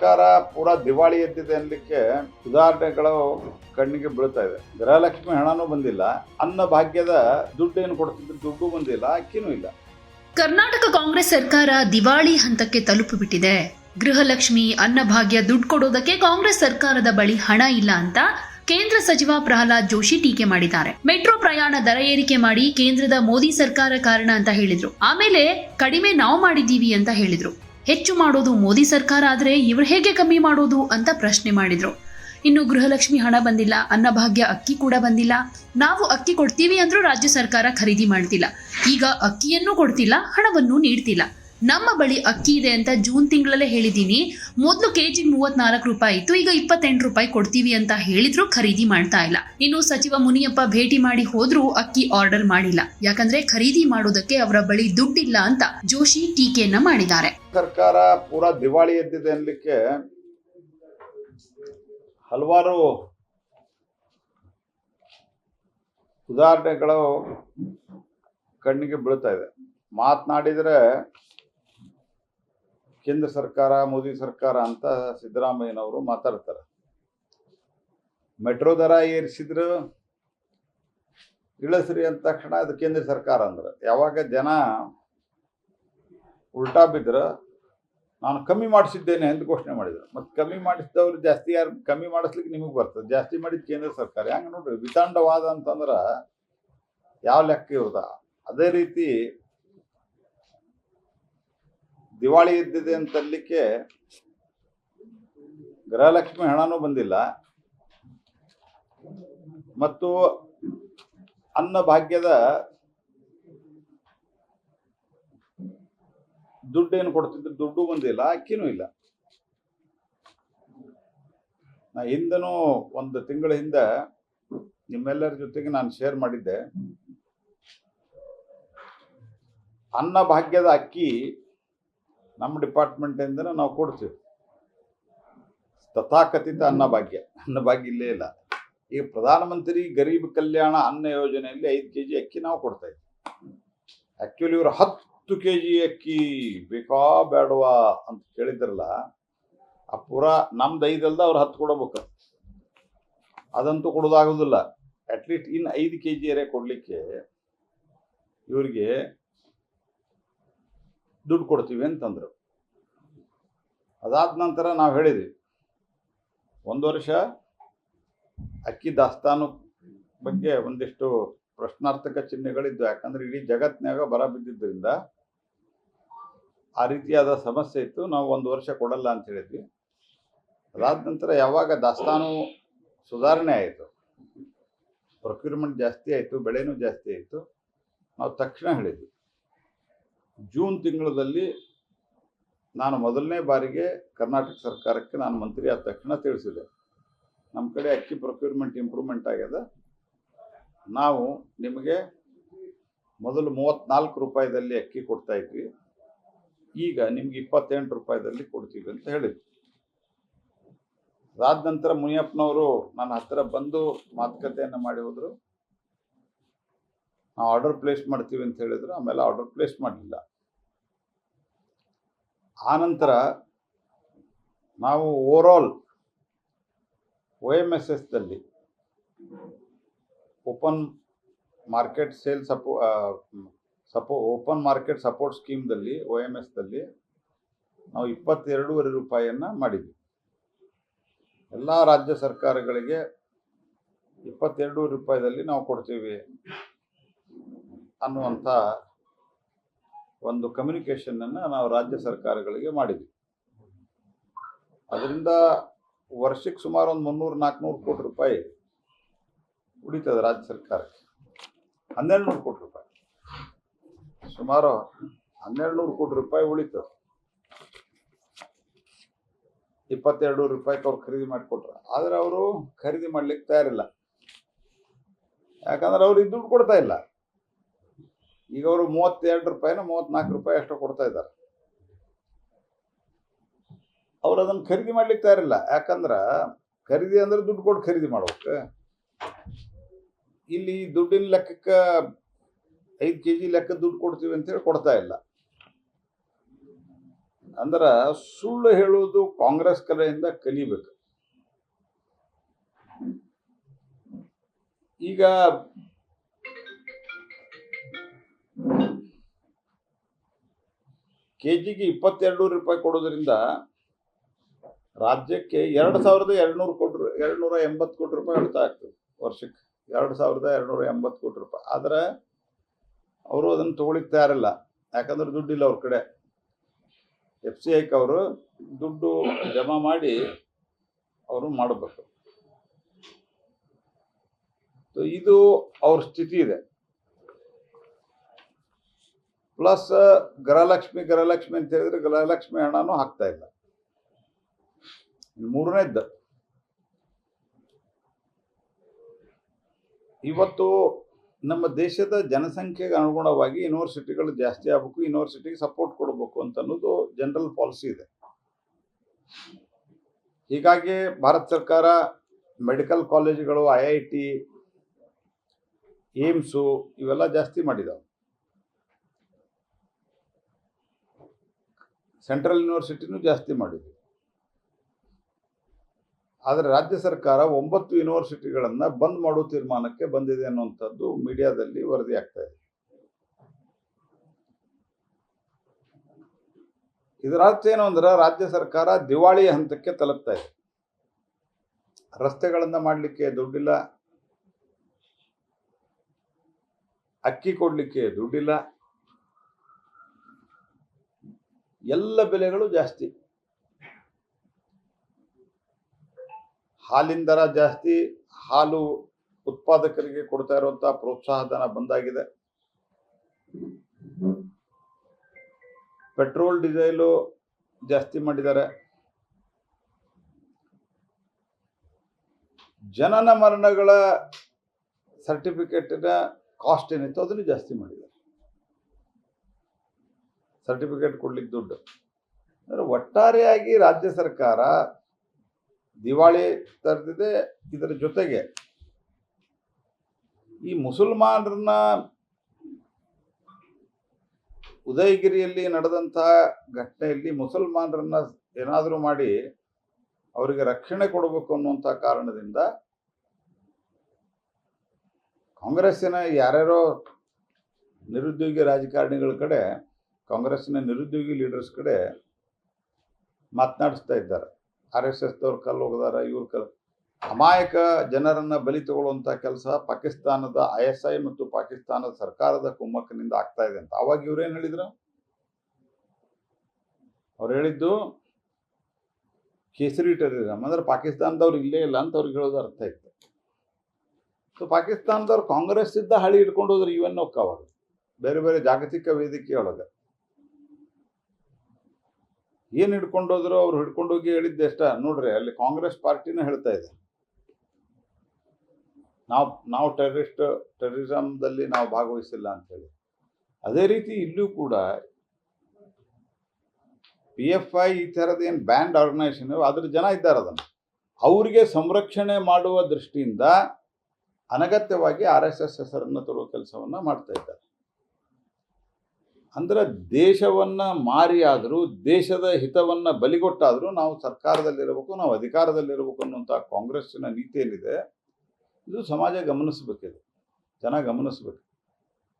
ಸರ್ಕಾರ ಪೂರಾ ದಿವಾಳಿ ಎದ್ದಿದೆ ಅನ್ಲಿಕ್ಕೆ ಉದಾಹರಣೆಗಳು ಕಣ್ಣಿಗೆ ಬೀಳ್ತಾ ಇದೆ. ಗೃಹಲಕ್ಷ್ಮಿ ಹಣನೂ ಬಂದಿಲ್ಲ. ಅನ್ನ ಭಾಗ್ಯದ ದುಡ್ಡು ಏನು ಕೊಡ್ತಿದ್ರು ದುಡ್ಡು ಬಂದಿಲ್ಲ, ಅಕ್ಕಿನೂ ಇಲ್ಲ. ಕರ್ನಾಟಕ ಕಾಂಗ್ರೆಸ್ ಸರ್ಕಾರ ದಿವಾಳಿ ಹಂತಕ್ಕೆ ತಲುಪಿಬಿಟ್ಟಿದೆ. ಗೃಹಲಕ್ಷ್ಮಿ ಅನ್ನಭಾಗ್ಯ ದುಡ್ಡು ಕೊಡೋದಕ್ಕೆ ಕಾಂಗ್ರೆಸ್ ಸರ್ಕಾರದ ಬಳಿ ಹಣ ಇಲ್ಲ ಅಂತ ಕೇಂದ್ರ ಸಚಿವ ಪ್ರಹ್ಲಾದ್ ಜೋಶಿ ಟೀಕೆ ಮಾಡಿದ್ದಾರೆ. ಮೆಟ್ರೋ ಪ್ರಯಾಣ ದರ ಏರಿಕೆ ಮಾಡಿ ಕೇಂದ್ರದ ಮೋದಿ ಸರ್ಕಾರ ಕಾರಣ ಅಂತ ಹೇಳಿದ್ರು. ಆಮೇಲೆ ಕಡಿಮೆ ನಾವು ಮಾಡಿದ್ದೀವಿ ಅಂತ ಹೇಳಿದ್ರು. ಹೆಚ್ಚು ಮಾಡೋದು ಮೋದಿ ಸರ್ಕಾರ ಆದರೆ ಇವರು ಹೇಗೆ ಕಮ್ಮಿ ಮಾಡೋದು ಅಂತ ಪ್ರಶ್ನೆ ಮಾಡಿದರು. ಇನ್ನು ಗೃಹಲಕ್ಷ್ಮಿ ಹಣ ಬಂದಿಲ್ಲ, ಅನ್ನಭಾಗ್ಯ ಅಕ್ಕಿ ಕೂಡ ಬಂದಿಲ್ಲ. ನಾವು ಅಕ್ಕಿ ಕೊಡ್ತೀವಿ ಅಂದರೂ ರಾಜ್ಯ ಸರ್ಕಾರ ಖರೀದಿ ಮಾಡ್ತಿಲ್ಲ. ಈಗ ಅಕ್ಕಿಯನ್ನು ಕೊಡ್ತಿಲ್ಲ, ಹಣವನ್ನು ನೀಡ್ತಿಲ್ಲ. ನಮ್ಮ ಬಳಿ ಅಕ್ಕಿ ಇದೆ ಅಂತ ಜೂನ್ ತಿಂಗಳಲ್ಲೇ ಹೇಳಿದ್ದೀನಿ. ಮೊದಲು ಕೆಜಿ ಮೂವತ್ನಾಲ್ಕು ರೂಪಾಯಿ ಇತ್ತು. ಈಗ ಇಪ್ಪತ್ತೆಂಟು ರೂಪಾಯಿ ಕೊಡ್ತೀವಿ ಅಂತ ಹೇಳಿದ್ರು ಖರೀದಿ ಮಾಡ್ತಾ ಇಲ್ಲ. ಇನ್ನು ಸಚಿವ ಮುನಿಯಪ್ಪ ಭೇಟಿ ಮಾಡಿ ಹೋದ್ರೂ ಅಕ್ಕಿ ಆರ್ಡರ್ ಮಾಡಿಲ್ಲ. ಯಾಕಂದ್ರೆ ಖರೀದಿ ಮಾಡೋದಕ್ಕೆ ಅವರ ಬಳಿ ದುಡ್ಡಿಲ್ಲ ಅಂತ ಜೋಶಿ ಟೀಕೆಯನ್ನ ಮಾಡಿದ್ದಾರೆ. ಸರ್ಕಾರ ಪೂರಾ ದಿವಾಳಿ ಎದ್ದಿದೆ ಅನ್ಲಿಕ್ಕೆ ಹಲವಾರು ಉದಾಹರಣೆಗಳು ಕಣ್ಣಿಗೆ ಬೀಳ್ತಾ ಇದೆ. ಮಾತನಾಡಿದರೆ ಕೇಂದ್ರ ಸರ್ಕಾರ, ಮೋದಿ ಸರ್ಕಾರ ಅಂತ ಸಿದ್ದರಾಮಯ್ಯನವರು ಮಾತಾಡ್ತಾರೆ. ಮೆಟ್ರೋ ದರ ಏರಿಸಿದ್ರು ಇಳಸ್ರಿ ಅಂದ ತಕ್ಷಣ ಅದು ಕೇಂದ್ರ ಸರ್ಕಾರ ಅಂದ್ರೆ. ಯಾವಾಗ ಜನ ಉಲ್ಟಾ ಬಿದ್ರ, ನಾನು ಕಮ್ಮಿ ಮಾಡಿಸಿದ್ದೇನೆ ಅಂತ ಘೋಷಣೆ ಮಾಡಿದ್ರು. ಮತ್ತು ಕಮ್ಮಿ ಮಾಡಿಸಿದವ್ರು ಜಾಸ್ತಿ ಯಾರು ಕಮ್ಮಿ ಮಾಡಿಸ್ಲಿಕ್ಕೆ ನಿಮಗೆ ಬರ್ತದೆ. ಜಾಸ್ತಿ ಮಾಡಿದ ಕೇಂದ್ರ ಸರ್ಕಾರ. ಹೆಂಗೆ ನೋಡ್ರಿ, ವಿತಾಂಡವಾದ ಅಂತಂದ್ರೆ ಯಾವ ಲೆಕ್ಕ ಇರ್ದ ಅದೇ ರೀತಿ ದಿವಾಳಿ ಇದ್ದಿದೆ ಅಂತಲ್ಲಿಕ್ಕೆ ಗೃಹಲಕ್ಷ್ಮಿ ಹಣನೂ ಬಂದಿಲ್ಲ. ಮತ್ತು ಅನ್ನ ಭಾಗ್ಯದ ದುಡ್ಡು ಏನು ಕೊಡ್ತಿದ್ರು? ದುಡ್ಡು ಬಂದಿಲ್ಲ, ಅಕ್ಕಿನೂ ಇಲ್ಲ. ನಾ ಹಿಂದನೂ ಒಂದು ತಿಂಗಳ ಹಿಂದೆ ನಿಮ್ಮೆಲ್ಲರ ಜೊತೆಗೆ ನಾನು ಶೇರ್ ಮಾಡಿದ್ದೆ. ಅನ್ನ ಭಾಗ್ಯದ ಅಕ್ಕಿ ನಮ್ಮ ಡಿಪಾರ್ಟ್ಮೆಂಟಿಂದನೇ ನಾವು ಕೊಡ್ತೀವಿ. ತಥಾಕಥಿತ ಅನ್ನ ಭಾಗ್ಯ. ಅನ್ನ ಭಾಗ್ಯ ಇಲ್ಲೇ ಇಲ್ಲ. ಈಗ ಪ್ರಧಾನಮಂತ್ರಿ ಗರೀಬ್ ಕಲ್ಯಾಣ ಅನ್ನ ಯೋಜನೆಯಲ್ಲಿ ಐದು ಕೆ ಜಿ ಅಕ್ಕಿ ನಾವು ಕೊಡ್ತಾ ಇದ್ವಿ. ಆ್ಯಕ್ಚುಲಿ ಇವರು ಹತ್ತು ಕೆ ಜಿ ಅಕ್ಕಿ ಬೇಕಾ ಬೇಡವಾ ಅಂತ ಕೇಳಿದ್ರಲ್ಲ, ಆ ಪೂರ ನಮ್ದು ಐದಲ್ದ ಅವ್ರು ಹತ್ತು ಕೊಡಬೇಕು. ಅದಂತೂ ಕೊಡೋದಾಗೋದಿಲ್ಲ. ಅಟ್ಲೀಸ್ಟ್ ಇನ್ನು ಐದು ಕೆ ಜಿ ಅರೆ ಕೊಡಲಿಕ್ಕೆ ಇವರಿಗೆ ದುಡ್ಡು ಕೊಡ್ತೀವಿ ಅಂತಂದರು. ಅದಾದ ನಂತರ ನಾವು ಹೇಳಿದ್ವಿ, ಒಂದು ವರ್ಷ ಅಕ್ಕಿ ದಾಸ್ತಾನು ಬಗ್ಗೆ ಒಂದಿಷ್ಟು ಪ್ರಶ್ನಾರ್ಥಕ ಚಿಹ್ನೆಗಳಿದ್ದು ಯಾಕಂದ್ರೆ ಇಡೀ ಜಗತ್ತಿನಾಗ ಬರ ಬಿದ್ದಿದ್ದರಿಂದ ಆ ರೀತಿಯಾದ ಸಮಸ್ಯೆ ಇತ್ತು. ನಾವು ಒಂದು ವರ್ಷ ಕೊಡಲ್ಲ ಅಂತ ಹೇಳಿದ್ವಿ. ಅದಾದ ನಂತರ ಯಾವಾಗ ದಾಸ್ತಾನು ಸುಧಾರಣೆ ಆಯಿತು ಪ್ರೊಕ್ಯೂರ್ಮೆಂಟ್ ಜಾಸ್ತಿ ಆಯಿತು, ಬೆಳೆನೂ ಜಾಸ್ತಿ ಆಯಿತು, ನಾವು ತಕ್ಷಣ ಹೇಳಿದ್ವಿ. ಜೂನ್ ತಿಂಗಳಲ್ಲಿ ನಾನು ಮೊದಲನೇ ಬಾರಿಗೆ ಕರ್ನಾಟಕ ಸರ್ಕಾರಕ್ಕೆ ನಾನು ಮಂತ್ರಿ ಆದ ತಕ್ಷಣ ತಿಳಿಸಿದೆ. ನಮ್ಮ ಕಡೆ ಅಕ್ಕಿ ಪ್ರೊಕ್ಯೂರ್ಮೆಂಟ್ ಇಂಪ್ರೂವ್ಮೆಂಟ್ ಆಗ್ಯದ. ನಾವು ನಿಮಗೆ ಮೊದಲು ಮೂವತ್ತ್ನಾಲ್ಕು ರೂಪಾಯಿದಲ್ಲಿ ಅಕ್ಕಿ ಕೊಡ್ತಾ ಇದ್ವಿ. ಈಗ ನಿಮ್ಗೆ ಇಪ್ಪತ್ತೆಂಟು ರೂಪಾಯಿದಲ್ಲಿ ಕೊಡ್ತೀವಿ ಅಂತ ಹೇಳಿದ್ವಿ ಅದಾದ ನಂತರ ಮುನಿಯಪ್ಪನವರು ನನ್ನ ಹತ್ತಿರ ಬಂದು ಮಾತುಕತೆಯನ್ನು ಮಾಡಿ ಹೋದರು. ನಾವು ಆರ್ಡರ್ ಪ್ಲೇಸ್ ಮಾಡ್ತೀವಿ ಅಂತ ಹೇಳಿದ್ರು. ಆಮೇಲೆ ಆರ್ಡರ್ ಪ್ಲೇಸ್ ಮಾಡಲಿಲ್ಲ. ಆನಂತರ ನಾವು ಓವರಾಲ್ ಒ ಎಂ ಎಸ್ ಎಸ್ದಲ್ಲಿ ಓಪನ್ ಮಾರ್ಕೆಟ್ ಸೇಲ್ ಸಪೋ ಸಪೋ ಓಪನ್ ಮಾರ್ಕೆಟ್ ಸಪೋರ್ಟ್ ಸ್ಕೀಮ್ದಲ್ಲಿ ಒ ಎಂ ಎಸ್ದಲ್ಲಿ ನಾವು ಇಪ್ಪತ್ತೆರಡೂವರೆ ರೂಪಾಯಿಯನ್ನು ಮಾಡಿದ್ವಿ. ಎಲ್ಲ ರಾಜ್ಯ ಸರ್ಕಾರಗಳಿಗೆ ಇಪ್ಪತ್ತೆರಡು ರೂಪಾಯಿದಲ್ಲಿ ನಾವು ಕೊಡ್ತೀವಿ ಅನ್ನುವಂಥ ಒಂದು ಕಮ್ಯುನಿಕೇಷನನ್ನು ನಾವು ರಾಜ್ಯ ಸರ್ಕಾರಗಳಿಗೆ ಮಾಡಿದ್ವಿ. ಅದರಿಂದ ವರ್ಷಕ್ಕೆ ಸುಮಾರು ಒಂದು ಮುನ್ನೂರು, ನಾಲ್ಕುನೂರು ಕೋಟಿ ರೂಪಾಯಿ ಉಳಿತದೆ ರಾಜ್ಯ ಸರ್ಕಾರಕ್ಕೆ. ಹನ್ನೆರಡು ನೂರು ಕೋಟಿ ರೂಪಾಯಿ. ಸುಮಾರು ಹನ್ನೆರಡು ನೂರು ಕೋಟಿ ರೂಪಾಯಿ ಉಳಿತದೆ. ಇಪ್ಪತ್ತೆರಡು ರೂಪಾಯಿಗೆ ಅವ್ರು ಖರೀದಿ ಮಾಡಿಕೊಟ್ರು. ಆದರೆ ಅವರು ಖರೀದಿ ಮಾಡ್ಲಿಕ್ಕೆ ತಯಾರಿಲ್ಲ. ಯಾಕಂದ್ರೆ ಅವ್ರಿಗೆ ದುಡ್ಡು ಕೊಡ್ತಾ ಇಲ್ಲ. ಈಗ ಅವರು ಮೂವತ್ತೆರಡು ರೂಪಾಯಿನ ಮೂವತ್ನಾಲ್ಕು ರೂಪಾಯಿ ಅಷ್ಟು ಕೊಡ್ತಾ ಇದ್ದಾರೆ. ಅವ್ರು ಅದನ್ನು ಖರೀದಿ ಮಾಡ್ಲಿಕ್ಕೆ ತಯಾರಿಲ್ಲ. ಯಾಕಂದ್ರೆ ಖರೀದಿ ಅಂದ್ರೆ ದುಡ್ಡು ಕೊಟ್ಟು ಖರೀದಿ ಮಾಡ್ಬೇಕು. ಇಲ್ಲಿ ದುಡ್ಡಿನ ಲೆಕ್ಕಕ್ಕೆ ಐದು ಕೆ ಜಿ ಲೆಕ್ಕ ದುಡ್ಡು ಕೊಡ್ತೀವಿ ಅಂತೇಳಿ ಕೊಡ್ತಾ ಇಲ್ಲ. ಅಂದ್ರೆ ಸುಳ್ಳು ಹೇಳುವುದು ಕಾಂಗ್ರೆಸ್ ಕಲೆಯಿಂದ ಕಲಿಬೇಕು. ಈಗ ಕೆ ಜಿಗೆ ಇಪ್ಪತ್ತೆರಡು ರೂಪಾಯಿ ಕೊಡೋದ್ರಿಂದ ರಾಜ್ಯಕ್ಕೆ ಎರಡು ಸಾವಿರದ ಎರಡುನೂರು ಕೋಟಿ ಎರಡು ನೂರ ಎಂಬತ್ತು ಕೋಟಿ ರೂಪಾಯಿ ಉಳಿತಾಯ ಆಗ್ತದೆ ವರ್ಷಕ್ಕೆ. ಎರಡು ಸಾವಿರದ ಎರಡುನೂರ ಎಂಬತ್ತು ಕೋಟಿ ರೂಪಾಯಿ. ಆದರೆ ಅವರು ಅದನ್ನು ತಗೊಳಿಕ್ ತಯಾರಿಲ್ಲ. ಯಾಕಂದ್ರೆ ದುಡ್ಡಿಲ್ಲ ಅವ್ರ ಕಡೆ. ಎಫ್ ಸಿ ಐಕ್ ಅವರು ದುಡ್ಡು ಜಮಾ ಮಾಡಿ ಅವರು ಮಾಡಬೇಕು. ಇದು ಅವ್ರ ಸ್ಥಿತಿ ಇದೆ. ಪ್ಲಸ್ ಗೃಹಲಕ್ಷ್ಮಿ ಗೃಹಲಕ್ಷ್ಮಿ ಅಂತ ಹೇಳಿದ್ರೆ ಗೃಹಲಕ್ಷ್ಮಿ ಹಣನೂ ಹಾಕ್ತಾ ಇಲ್ಲ. ಮೂರನೇ ಮೂರನೇದ್ದು ಇವತ್ತು ನಮ್ಮ ದೇಶದ ಜನಸಂಖ್ಯೆಗೆ ಅನುಗುಣವಾಗಿ ಯೂನಿವರ್ಸಿಟಿಗಳು ಜಾಸ್ತಿ ಆಗಬೇಕು ಯೂನಿವರ್ಸಿಟಿಗೆ ಸಪೋರ್ಟ್ ಕೊಡಬೇಕು ಅಂತ ಅನ್ನೋದು ಜನರಲ್ ಪಾಲಿಸಿ ಇದೆ. ಹೀಗಾಗಿ ಭಾರತ ಸರ್ಕಾರ ಮೆಡಿಕಲ್ ಕಾಲೇಜುಗಳು ಐ ಐ ಟಿ ಏಮ್ಸು ಇವೆಲ್ಲ ಜಾಸ್ತಿ ಮಾಡಿದಾವೆ. ಸೆಂಟ್ರಲ್ ಯೂನಿವರ್ಸಿಟಿನೂ ಜಾಸ್ತಿ ಮಾಡಿದೆ ಆದರೆ ರಾಜ್ಯ ಸರ್ಕಾರ ಒಂಬತ್ತು ಯೂನಿವರ್ಸಿಟಿಗಳನ್ನು ಬಂದ್ ಮಾಡೋ ತೀರ್ಮಾನಕ್ಕೆ ಬಂದಿದೆ ಅನ್ನುವಂಥದ್ದು ಮೀಡಿಯಾದಲ್ಲಿ ವರದಿ ಆಗ್ತಾ ಇದೆ. ಇದರ ಅರ್ಥ ಏನು ಅಂದ್ರೆ ರಾಜ್ಯ ಸರ್ಕಾರ ದಿವಾಳಿ ಹಂತಕ್ಕೆ ತಲುಪ್ತಾ ಇದೆ. ರಸ್ತೆಗಳನ್ನು ಮಾಡಲಿಕ್ಕೆ ದುಡ್ಡಿಲ್ಲ. ಅಕ್ಕಿ ಕೊಡ್ಲಿಕ್ಕೆ ದುಡ್ಡಿಲ್ಲ. ಎಲ್ಲ ಬೆಲೆಗಳು ಜಾಸ್ತಿ. ಹಾಲಿನ ದರ ಜಾಸ್ತಿ, ಹಾಲು ಉತ್ಪಾದಕರಿಗೆ ಕೊಡ್ತಾ ಇರುವಂತಹ ಪ್ರೋತ್ಸಾಹ ಧನ ಬಂದಾಗಿದೆ. ಪೆಟ್ರೋಲ್, ಡೀಸೆಲು ಜಾಸ್ತಿ ಮಾಡಿದ್ದಾರೆ. ಜನನ ಮರಣಗಳ ಸರ್ಟಿಫಿಕೇಟಿನ ಕಾಸ್ಟ್ ಏನಿತ್ತು ಅದನ್ನು ಜಾಸ್ತಿ ಮಾಡಿದ್ದಾರೆ. ಸರ್ಟಿಫಿಕೇಟ್ ಕೊಡ್ಲಿಕ್ಕೆ ದುಡ್ಡು. ಅಂದ್ರೆ ಒಟ್ಟಾರೆಯಾಗಿ ರಾಜ್ಯ ಸರ್ಕಾರ ದಿವಾಳಿ ತರ್ತಿದೆ ಇದರ ಜೊತೆಗೆ ಈ ಮುಸಲ್ಮಾನರನ್ನ ಉದಯಗಿರಿಯಲ್ಲಿ ನಡೆದಂತಹ ಘಟನೆಯಲ್ಲಿ ಮುಸಲ್ಮಾನರನ್ನ ಏನಾದರೂ ಮಾಡಿ ಅವರಿಗೆ ರಕ್ಷಣೆ ಕೊಡಬೇಕು ಅನ್ನುವಂಥ ಕಾರಣದಿಂದ ಕಾಂಗ್ರೆಸ್ಸಿನ ಯಾರ್ಯಾರೋ ನಿರುದ್ಯೋಗಿ ರಾಜಕಾರಣಿಗಳ ಕಡೆ ಕಾಂಗ್ರೆಸ್ಸಿನ ನಿರುದ್ಯೋಗಿ ಲೀಡರ್ಸ್ ಕಡೆ ಮಾತನಾಡಿಸ್ತಾ ಇದ್ದಾರೆ. ಆರ್ ಎಸ್ ಎಸ್ದವ್ರು ಕಲ್ಲು ಹೋಗದಾರ ಇವ್ರ ಕಲ್ ಅಮಾಯಕ ಜನರನ್ನ ಬಲಿ ತಗೊಳ್ಳುವಂಥ ಕೆಲಸ ಪಾಕಿಸ್ತಾನದ ಐ ಎಸ್ ಐ ಮತ್ತು ಪಾಕಿಸ್ತಾನದ ಸರ್ಕಾರದ ಕುಮ್ಮಕ್ಕನಿಂದ ಆಗ್ತಾ ಇದೆ ಅಂತ. ಅವಾಗ ಇವ್ರೇನ್ ಹೇಳಿದ್ರು? ಅವ್ರು ಹೇಳಿದ್ದು, ಕೇಸರಿ ಟೆರರಿಸಮ್ ಅಂದ್ರೆ ಪಾಕಿಸ್ತಾನದವ್ರು ಇಲ್ಲೇ ಇಲ್ಲ ಅಂತ ಅವ್ರಿಗೆ ಹೇಳೋದು ಅರ್ಥ ಇತ್ತು. ಸೊ ಪಾಕಿಸ್ತಾನದವ್ರು ಕಾಂಗ್ರೆಸ್ ಇದ್ದ ಹಳಿ ಇಟ್ಕೊಂಡು ಹೋದ್ರೆ ಇವನ್ ಅವಾಗ ಬೇರೆ ಬೇರೆ ಜಾಗತಿಕ ವೇದಿಕೆ ಒಳಗೆ ಏನ್ ಹಿಡ್ಕೊಂಡೋದ್ರು ಅವ್ರು ಹಿಡ್ಕೊಂಡೋಗಿ ಹೇಳಿದ್ದೆ ಎಷ್ಟ ನೋಡ್ರಿ, ಅಲ್ಲಿ ಕಾಂಗ್ರೆಸ್ ಪಾರ್ಟಿನೇ ಹೇಳ್ತಾ ಇದೆ. ನಾವು ನಾವು ಟೆರರಿಸ್ಟ್ ಟೆರರಿಸಮ್ದಲ್ಲಿ ನಾವು ಭಾಗವಹಿಸಿಲ್ಲ ಅಂತ ಹೇಳಿ ಅದೇ ರೀತಿ ಇಲ್ಲೂ ಕೂಡ ಪಿ ಎಫ್ ಐ ಈ ಥರದ ಏನು ಬ್ಯಾಂಡ್ ಆರ್ಗನೈಸೇಷನ್ ಅದ್ರ ಜನ ಇದ್ದಾರೆ ಅದನ್ನು. ಅವರಿಗೆ ಸಂರಕ್ಷಣೆ ಮಾಡುವ ದೃಷ್ಟಿಯಿಂದ ಅನಗತ್ಯವಾಗಿ ಆರ್ ಎಸ್ ಎಸ್ ಹೆಸರನ್ನು ತರುವ ಕೆಲಸವನ್ನು ಮಾಡ್ತಾ ಇದ್ದಾರೆ. ಅಂದ್ರೆ ದೇಶವನ್ನು ಮಾರಿಯಾದರೂ, ದೇಶದ ಹಿತವನ್ನು ಬಲಿಗೊಟ್ಟಾದರೂ ನಾವು ಸರ್ಕಾರದಲ್ಲಿರಬೇಕು, ನಾವು ಅಧಿಕಾರದಲ್ಲಿರಬೇಕು ಅನ್ನುವಂಥ ಕಾಂಗ್ರೆಸ್ಸಿನ ನೀತಿ ಏನಿದೆ ಇದು ಸಮಾಜ ಗಮನಿಸಬೇಕಿದೆ. ಜನ ಗಮನಿಸಬೇಕು.